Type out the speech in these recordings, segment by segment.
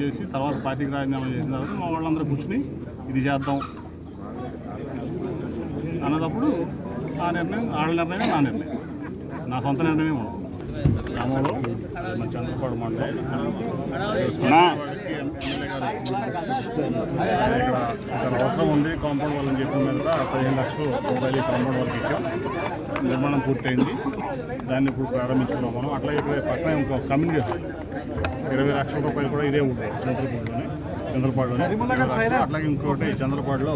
చేసి తర్వాత పార్టీకి రాజీనామా చేసిన తర్వాత మా వాళ్ళందరూ కూర్చుని ఇది చేద్దాం అన్నదప్పుడు ఆ నిర్ణయం వాళ్ళ నిర్ణయం నా నిర్ణయం. నా సొంత నిర్ణయం ఉండదు గ్రామంలో మన చంద్రపాడు మండలం అవసరం ఉంది కాంపౌండ్ వాళ్ళని చెప్పిన మీద కూడా పదిహేను లక్షలు రూపాయలు కాంపౌండ్ వాళ్ళకి ఇచ్చాం. నిర్మాణం పూర్తయింది. దాన్ని ఇప్పుడు ప్రారంభించుకున్నాం మనం. అట్లాగే ఇక్కడ పక్కన ఇంకో కమ్యూనిటీ ఇరవై లక్షల రూపాయలు కూడా ఇదే ఉంటుంది చంద్రపూడిలోనే చంద్రపాడులోనే. అట్లాగే ఇంకోటి చంద్రపాడులో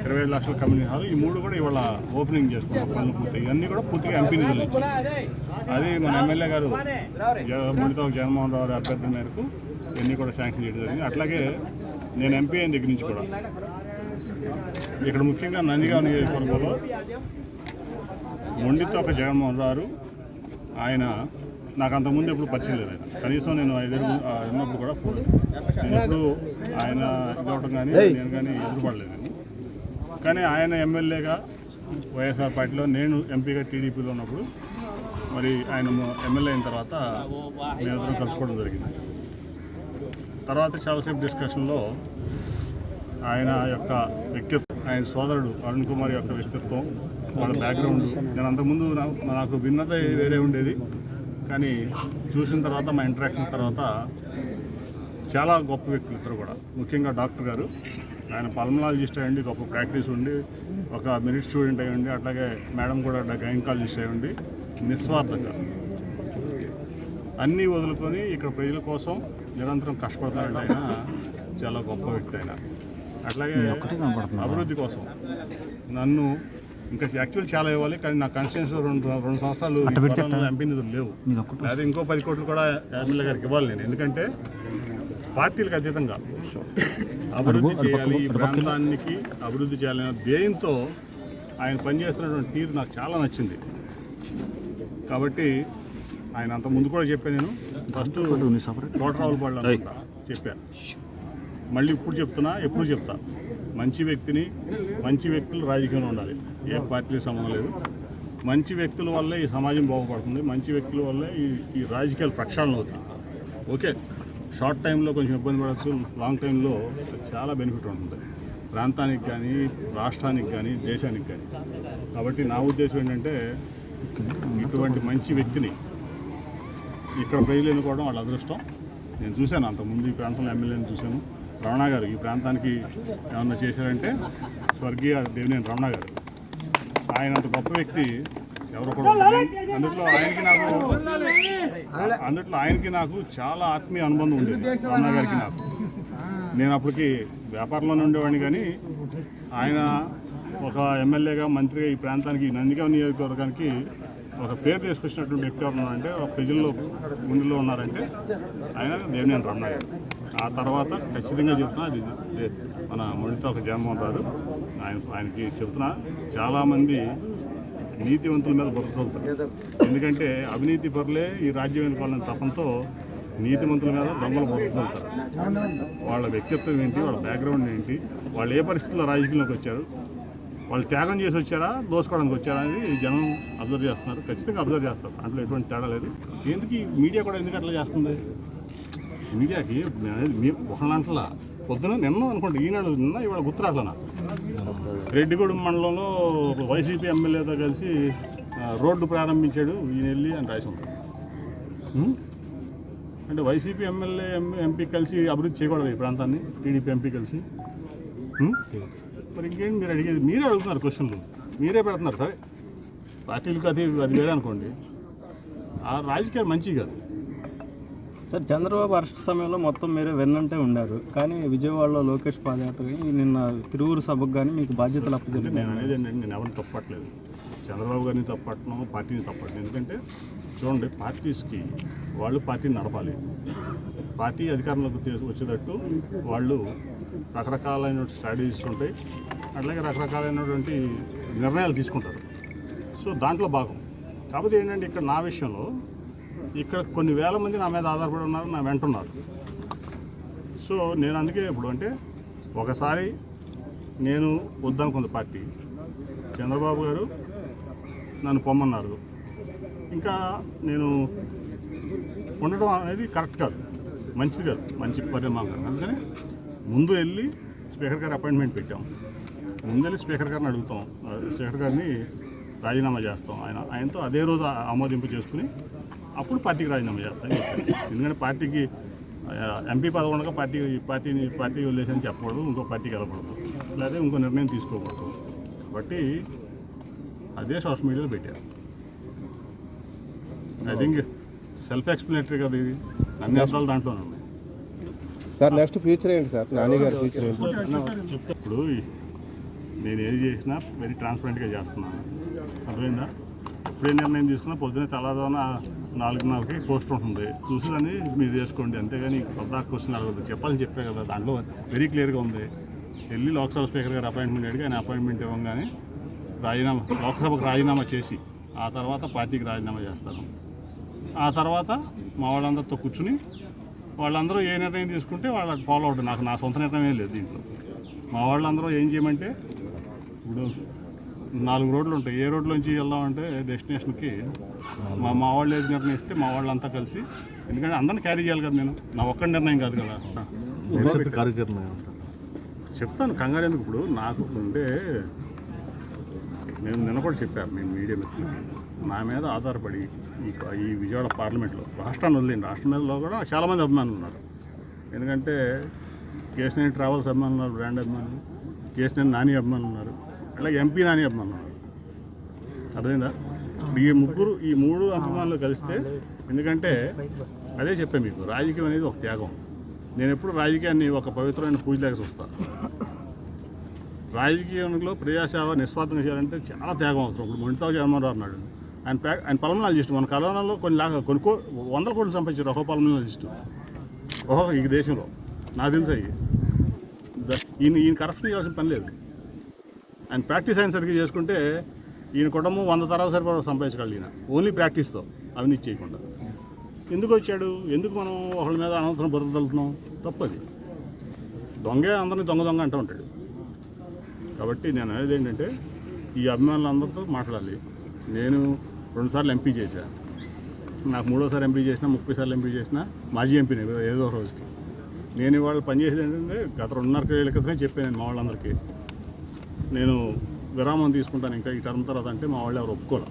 ఇరవై ఐదు లక్షల కమ్యూనిటీ హాల్. ఈ మూడు కూడా ఇవాళ ఓపెనింగ్ చేసుకున్నాం పనులు పూర్తి ఇవన్నీ కూడా పూర్తిగా ఎంపీ నిధులు ఇచ్చాయి అది మన ఎమ్మెల్యే గారు జ- ముడితో జగన్మోహన్ రావు గారి అభ్యర్థి మేరకు ఇవన్నీ కూడా శాంక్షన్ చేయడం జరిగింది. అట్లాగే నేను ఎంపీ అయిన దగ్గర నుంచి కూడా ఇక్కడ ముఖ్యంగా నందిగాం నియోజకవర్గంలో ఒక జగన్మోహన్ రావు ఆయన నాకు అంతకుముందు ఎప్పుడు పరిచయం లేదు ఆయన. కనీసం నేను ఐదేళ్ళు ఉన్నప్పుడు కూడా నేను ఎప్పుడు ఆయన ఇదవడం కానీ నేను కానీ ఎదురుపడలేదు కానీ. ఆయన ఎమ్మెల్యేగా వైఎస్ఆర్ పార్టీలో నేను ఎంపీగా టీడీపీలో ఉన్నప్పుడు మరి ఆయన ఎమ్మెల్యే అయిన తర్వాత మేమిద్దరం కలుసుకోవడం జరిగింది. తర్వాత చాలాసేపు డిస్కషన్లో ఆయన యొక్క వ్యక్తిత్వం ఆయన సోదరుడు అరుణ్ కుమార్ యొక్క వ్యక్తిత్వం వాళ్ళ బ్యాక్గ్రౌండ్ నేను అంతకుముందు నాకు భిన్నత వేరే ఉండేది. కానీ చూసిన తర్వాత మా ఇంటరాక్షన్ తర్వాత చాలా గొప్ప వ్యక్తులు ఇద్దరు కూడా. ముఖ్యంగా డాక్టర్ గారు. ఆయన పల్మనాలజిస్ట్ అయ్యండి గొప్ప ప్రాక్టీస్ ఉండి ఒక మెరిట్ స్టూడెంట్ అయ్యండి అట్లాగే మేడం కూడా గైనకాలజిస్ట్ అయ్యండి నిస్వార్థంగా. అన్నీ వదులుకొని ఇక్కడ ప్రజల కోసం నిరంతరం కష్టపడతాడంటే ఆయన చాలా గొప్ప వ్యక్తి ఆయన. అట్లాగే అభివృద్ధి కోసం నన్ను ఇంకా యాక్చువల్ చాలా ఇవ్వాలి కానీ నా కాన్స్టిట్యూన్సీ రెండు రెండు సంవత్సరాలు ఎంపీ నిధులు లేవు. అదే ఇంకో పది కోట్లు కూడా ఎమ్మెల్యే గారికి ఇవ్వాలి నేను. ఎందుకంటే పార్టీలకు అతీతంగా అభివృద్ధి చేయాలి ఈ ప్రాంతానికి అభివృద్ధి చేయాలనే ధ్యేయంతో ఆయన పనిచేస్తున్నటువంటి తీరు నాకు చాలా నచ్చింది. కాబట్టి ఆయన అంత ముందు కూడా చెప్పాను నేను. ఫస్ట్ తోటరావులపాడు అనుకుంటా చెప్పాను. మళ్ళీ ఇప్పుడు చెప్తున్నా ఎప్పుడు చెప్తా. మంచి వ్యక్తిని మంచి వ్యక్తులు రాజకీయంలో ఉండాలి. ఏ పార్టీకి సంబంధం లేదు. మంచి వ్యక్తుల వల్లే ఈ సమాజం బాగుపడుతుంది. మంచి వ్యక్తుల వల్లే ఈ ఈ రాజకీయాలు ప్రక్షాళన అవుతాయి ఓకే. షార్ట్ టైంలో కొంచెం ఇబ్బంది పడవచ్చు లాంగ్ టైంలో చాలా బెనిఫిట్ ఉంటుంది. ప్రాంతానికి కానీ రాష్ట్రానికి కానీ దేశానికి కానీ. కాబట్టి నా ఉద్దేశం ఏంటంటే ఇటువంటి మంచి వ్యక్తిని ఇక్కడ ప్రజలు ఎన్నుకోవడం వాళ్ళ అదృష్టం. నేను చూశాను అంతకుముందు ఈ ప్రాంతంలో ఎమ్మెల్యేని చూశాను. రమణ గారు ఈ ప్రాంతానికి ఏమన్నా చేశారంటే స్వర్గీయ దేవినేని రమణ గారు. ఆయన అంత గొప్ప వ్యక్తి ఎవరు కూడా అందుట్లో ఆయనకి నాకు అందుట్లో ఆయనకి నాకు చాలా ఆత్మీయ అనుబంధం ఉండేది రమణ గారికి నాకు. నేను అప్పటికి వ్యాపారంలోనే ఉండేవాడిని కానీ ఆయన ఒక ఎమ్మెల్యేగా మంత్రిగా ఈ ప్రాంతానికి నందిగా నియోజకవర్గానికి ఒక పేరు తీసుకొచ్చినటువంటి వ్యక్తి ఎవరు ఉన్నారంటే ఒక ప్రజల్లో ముందులో ఉన్నారంటే ఆయన దేవినేని రమణ గారు. ఆ తర్వాత ఖచ్చితంగా చెప్తున్నా అది మన ముడితో ఒక జగన్మోహన్ ఉంటారు ఆయన ఆయనకి చెప్తున్నా చాలామంది నీతివంతుల మీద బతుకుతుంటారు ఎందుకంటే అవినీతి పరులే ఈ రాజ్యం ఎన్నుకోవాలని తపంతో నీతిమంతుల మీద దొంగలు బతుకుతుంటారు వాళ్ళ వ్యక్తిత్వం ఏంటి వాళ్ళ బ్యాక్గ్రౌండ్ ఏంటి వాళ్ళు ఏ పరిస్థితుల్లో రాజకీయంలోకి వచ్చారు వాళ్ళు త్యాగం చేసి వచ్చారా దోసుకోవడానికి వచ్చారా అనేది జనం అబ్జర్వ్ చేస్తున్నారు. ఖచ్చితంగా అబ్జర్వ్ చేస్తారు. దాంట్లో ఎటువంటి తేడా లేదు. ఎందుకు మీడియా కూడా ఎందుకు అట్లా చేస్తుంది? మీడియాకి నేను ఒకళ్ళంటలా పొద్దున నిన్న అనుకోండి ఈనాడు నిన్న ఇవాళ గుర్తురాట్లన? రెడ్డిగూడెం మండలంలో వైసీపీ ఎమ్మెల్యేతో కలిసి రోడ్డు ప్రారంభించాడు ఈయన వెళ్ళి అని రాసి అంటే వైసీపీ ఎమ్మెల్యే ఎం- ఎంపీ కలిసి అభివృద్ధి చేయకూడదు ఈ ప్రాంతాన్ని టీడీపీ ఎంపీ కలిసి. మరి ఇంకేంటి మీరు అడిగేది? మీరే అడుగుతున్నారు క్వశ్చన్లు. మీరే పెడుతున్నారు. సరే పార్టీలకు అది అది వేరే అనుకోండి. ఆ రాజకీయాలు మంచివి కాదు. సార్ చంద్రబాబు అరెస్ట్ సమయంలో మొత్తం మీరే వెన్నంటే ఉన్నారు కానీ విజయవాడలో లోకేష్ పాదయాత్రకి నిన్న తిరువురు సభకు కానీ మీకు బాధ్యతలు అంటే అప్పచెప్పారు. నేను అనేది ఏంటంటే నేను ఎవరిని తప్పట్లేదు. చంద్రబాబు గారిని తప్పట్నం పార్టీని తప్పట్లేదు ఎందుకంటే చూడండి పార్టీస్కి వాళ్ళు పార్టీని నడపాలి. పార్టీ అధికారంలోకి వచ్చేటట్టు వాళ్ళు రకరకాలైన స్ట్రాటజీస్ ఉంటాయి. అట్లాగే రకరకాలైనటువంటి నిర్ణయాలు తీసుకుంటారు. సో దాంట్లో భాగం. కాకపోతే ఏంటంటే ఇక్కడ నా విషయంలో ఇక్కడ కొన్ని వేల మంది నా మీద ఆధారపడి ఉన్నారు నా వెంట ఉన్నారు. సో నేను అందుకే ఇప్పుడు అంటే ఒకసారి నేను వద్దనుకుంది పార్టీ. చంద్రబాబు గారు నన్ను పొమ్మన్నారు. ఇంకా నేను ఉండటం అనేది కరెక్ట్ కాదు. మంచిది కాదు. మంచి పరిణామం కాదు. అందుకని ముందు వెళ్ళి స్పీకర్ గారి అపాయింట్మెంట్ పెట్టాం. ముందు వెళ్ళి స్పీకర్ గారిని అడుగుతాం. స్పీకర్ గారిని రాజీనామా చేస్తాం. ఆయన ఆయనతో అదే రోజు ఆమోదింపు చేసుకుని అప్పుడు పార్టీకి రాజీనామా చేస్తాం అని చెప్పాను. ఎందుకంటే పార్టీకి ఎంపీ పదవి ఉండగా పార్టీ పార్టీని పార్టీ వదిలేసని చెప్పకూడదు ఇంకో పార్టీకి వెళ్ళకూడదు. లేదా ఇంకో నిర్ణయం తీసుకోకూడదు. కాబట్టి అదే సోషల్ మీడియాలో పెట్టారు ఐ థింక్ సెల్ఫ్ ఎక్స్ప్లెనేటరీ కదా ఇది. అన్ని అర్థాలు దాంట్లోనే ఉన్నాయి. సార్ నెక్స్ట్ ఫ్యూచర్ ఏంటి సార్? నాని గారి ఫ్యూచర్ ఏంటి? ఇప్పుడు నేను ఏది చేసినా వెరీ ట్రాన్స్పరెంట్గా చేస్తున్నాను. అర్థమైందా? ఎప్పుడే నిర్ణయం తీసుకున్నా పొద్దున్నే తెల్లదోన నాలుగున్నరకి పోస్ట్ ఉంటుంది. చూసి దాన్ని మీరు చేసుకోండి. అంతేగాని కొత్త క్వశ్చన్ అడగదు చెప్పాలని చెప్పే కదా. దాంట్లో వెరీ క్లియర్గా ఉంది. వెళ్ళి లోక్సభ స్పీకర్ గారు అపాయింట్మెంట్ అడిగి ఆయన అపాయింట్మెంట్ ఇవ్వగానే రాజీనామా లోక్సభకు రాజీనామా చేసి ఆ తర్వాత పార్టీకి రాజీనామా చేస్తాను ఆ తర్వాత మా వాళ్ళందరితో కూర్చుని వాళ్ళందరూ ఏ నిర్ణయం తీసుకుంటే వాళ్ళకి ఫాలో అవుతుంది నాకు నా సొంత నిర్ణయం లేదు దీంట్లో. మా వాళ్ళందరూ ఏం చేయమంటే ఇప్పుడు నాలుగు రోడ్లు ఉంటాయి. ఏ రోడ్లోంచి వెళ్దామంటే డెస్టినేషన్కి మా మా వాళ్ళు ఏది నిర్ణయిస్తే మా వాళ్ళంతా కలిసి ఎందుకంటే అందరిని క్యారీ చేయాలి కదా నేను. నా ఒక్క నిర్ణయం కాదు కదా. చెప్తాను. కంగారు ఎందుకు? ఇప్పుడు నాకు అంటే నేను నిన్న కూడా చెప్పాను. మేము మీడియా మిత్రులకి నా మీద ఆధారపడి ఈ ఈ విజయవాడ పార్లమెంట్లో రాష్ట్రాన్ని వదిలేండి. రాష్ట్రం మీదలో కూడా చాలామంది అభిమానులు ఉన్నారు. ఎందుకంటే కేసీఆర్ ట్రావెల్స్ అభిమానులు ఉన్నారు బ్రాండ్ అభిమానులు. కేసీఆర్ నాని అభిమానులు ఉన్నారు. ఇలా ఎంపీ నాని అభిమానులు అర్థమైందా? ఈ ముగ్గురు ఈ మూడు అభిమానులు కలిస్తే ఎందుకంటే అదే చెప్పాను మీకు రాజకీయం అనేది ఒక త్యాగం. నేను ఎప్పుడు రాజకీయాన్ని ఒక పవిత్రమైన పూజలాగా చూస్తాను. రాజకీయంలో ప్రజాసేవ నిస్వార్థంగా చేయాలంటే చాలా త్యాగం అవసరం. ఇప్పుడు మొండితో జగన్మోహన్ అన్నాడు. ఆయన ప్రా ఆయన పలమనాలజిస్ట్ మన కరోనాలో కొన్ని లాగా కొన్ని కో వందల కోట్లు సంపాదించారు ఒక పలమనాలజిస్ట్ ఓహో ఈ దేశంలో. నాకు తెలుసు అయ్యి ఈయన ఈయన కరప్షన్ చేయాల్సిన పని లేదు. ఆయన ప్రాక్టీస్ అయిన సరిగ్గా చేసుకుంటే ఈయన కుటుంబం వంద తరాల సరిపడా సంపాదించగలరు ఈయన. ఓన్లీ ప్రాక్టీస్తో అవినీతి చేయకుండా. ఎందుకు వచ్చాడు? ఎందుకు మనం ఒకళ్ళ మీద అనంతరం బురద తప్పది. దొంగే అందరినీ దొంగ దొంగ అంటూ ఉంటాడు. కాబట్టి నేను అనేది ఏంటంటే ఈ అభిమానులందరితో మాట్లాడాలి. నేను రెండుసార్లు ఎంపీ చేశా. నాకు మూడోసారి ఎంపీ చేసిన ముప్పై సార్లు ఎంపీ చేసిన మాజీ ఎంపీని ఏదో రోజుకి. నేను ఇవాళ పనిచేసేది ఏంటంటే గత రెండున్నర ఏళ్ళ క్రితమే చెప్పాను నేను మా వాళ్ళందరికీ. నేను విరామం తీసుకుంటాను ఇంకా ఈ టర్మ్ తర్వాత అంటే మా వాళ్ళు ఎవరు ఒప్పుకోలే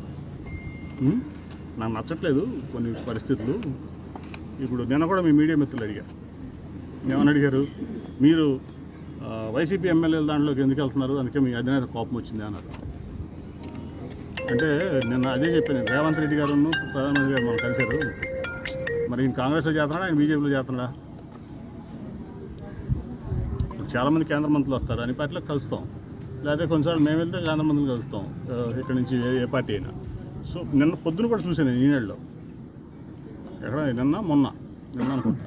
నాకు నచ్చట్లేదు కొన్ని పరిస్థితులు. ఇప్పుడు నిన్న కూడా మీ మీడియా మిత్రులు అడిగా ఏమని అడిగారు? మీరు వైసీపీ ఎమ్మెల్యేల దాంట్లోకి ఎందుకు వెళ్తున్నారు? అందుకే మీ అధినేత కోపం వచ్చింది అన్నారు. అంటే నిన్న అదే చెప్పాను రేవంత్ రెడ్డి గారు ప్రధానమంత్రి గారు మనం కలిశారు. మరి ఈయన కాంగ్రెస్లో చేస్తున్నాడా? ఆయన బీజేపీలో చేస్తున్నాడా? చాలామంది కేంద్ర మంత్రులు వస్తారు. అని పార్టీలో కలుస్తాం. లేకపోతే కొన్నిసార్లు మేము వెళ్తే చాలా మందిని కలుస్తాం. ఇక్కడ నుంచి ఏ పార్టీ అయినా. సో నిన్న పొద్దున కూడా చూశాను ఈ ఈనాడులో ఎక్కడ? నిన్న మొన్న. నిన్న అనుకుంటా.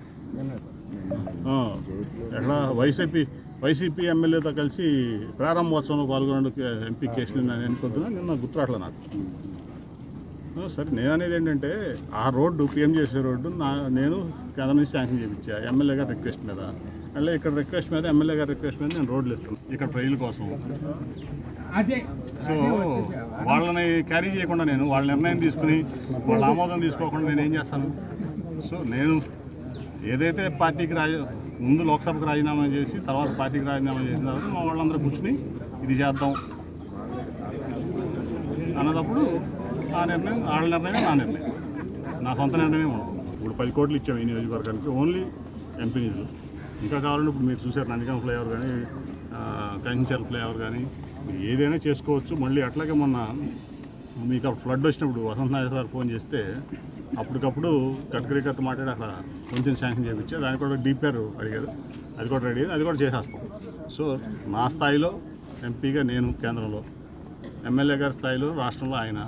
ఎక్కడ? వైసీపీ వైసీపీ ఎమ్మెల్యేతో కలిసి ప్రారంభోత్సవంలో పాల్గొనడం ఎంపీ కేసులు నేను పొద్దున నిన్న గుర్తురాట్లే నాకు. సరే నేను అనేది ఏంటంటే ఆ రోడ్డు పిఎం చేసే రోడ్డు నా నేను కేంద్రం నుంచి శాంక్షన్ చేయించా. ఎమ్మెల్యే గారు రిక్వెస్ట్ మీద. అలా ఇక్కడ రిక్వెస్ట్ మీద ఎమ్మెల్యే గారి రిక్వెస్ట్ మీద నేను రోడ్లు ఇస్తాను ఇక్కడ ప్రజల కోసం. సో వాళ్ళని క్యారీ చేయకుండా నేను వాళ్ళ నిర్ణయం తీసుకుని వాళ్ళ ఆమోదం తీసుకోకుండా నేను ఏం చేస్తాను? సో నేను ఏదైతే పార్టీకి రాజ ముందు లోక్సభకు రాజీనామా చేసి తర్వాత పార్టీకి రాజీనామా చేసిన తర్వాత మా వాళ్ళందరూ కూర్చుని ఇది చేద్దాం అన్నదప్పుడు ఆ నిర్ణయం వాళ్ళ నిర్ణయం నా నిర్ణయం. నా సొంత నిర్ణయమే ఉండదు. ఇప్పుడు పది కోట్లు ఇచ్చాము ఈ నియోజకవర్గానికి. ఓన్లీ ఎంపీ నిధులు ఇంకా కావాలంటే ఇప్పుడు మీరు చూసారు నందిగం ఫ్లైఓవర్ కానీ కంచర్ ఫ్లైఓవర్ కానీ ఏదైనా చేసుకోవచ్చు. మళ్ళీ అట్లాగే మొన్న మీకు అప్పుడు ఫ్లడ్ వచ్చినప్పుడు వసంత నాగేశ్వర సార్ ఫోన్ చేస్తే అప్పటికప్పుడు కట్కరికత్ మాట్లాడి అక్కడ కొంచెం శాంక్షన్ చేయించా దానికి కూడా డీపీఆర్ అడిగారు. అది కూడా రెడీ అది కూడా చేసేస్తాం. సో నా స్థాయిలో ఎంపీగా నేను కేంద్రంలో ఎమ్మెల్యే గారి స్థాయిలో రాష్ట్రంలో ఆయన